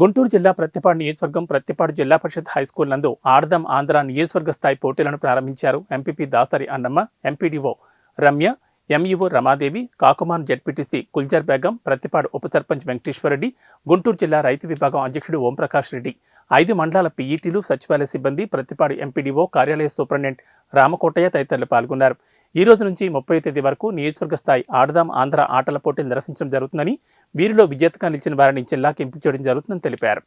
గుంటూరు జిల్లా ప్రత్తిపాడు నియోజకవర్గం ప్రత్తిపాడు జిల్లా పరిషత్ హైస్కూల్ నందు ఆర్దం ఆంధ్ర నియోజకవర్గ స్థాయి పోటీలను ప్రారంభించారు MPP Dasari Annamma MPDO Ramya MEO Ramadevi Kakumanu ZPTC Kulzar Begum Prathipadu ఉప సర్పంచ్ వెంకటేశ్వరరెడ్డి గుంటూరు జిల్లా రైతు విభాగం అధ్యక్షుడు ఓంప్రకాష్ రెడ్డి. ఐదు మండలాల పీఈటీలు సచివాలయ సిబ్బంది ప్రత్తిపాడు ఎంపీడీఓ కార్యాలయ సూపరింటెండెంట్ రామకోటయ్య తదితరులు పాల్గొన్నారు. ఈ రోజు నుంచి ముప్పై తేదీ వరకు నియోజకవర్గ స్థాయి ఆడదాం ఆంధ్ర ఆటల పోటీలు నిర్వహించడం జరుగుతుందని వీరిలో విజేతగా నిలిచిన వారిని జిల్లాకి ఎంపిక చేయడం జరుగుతుందని తెలిపారు.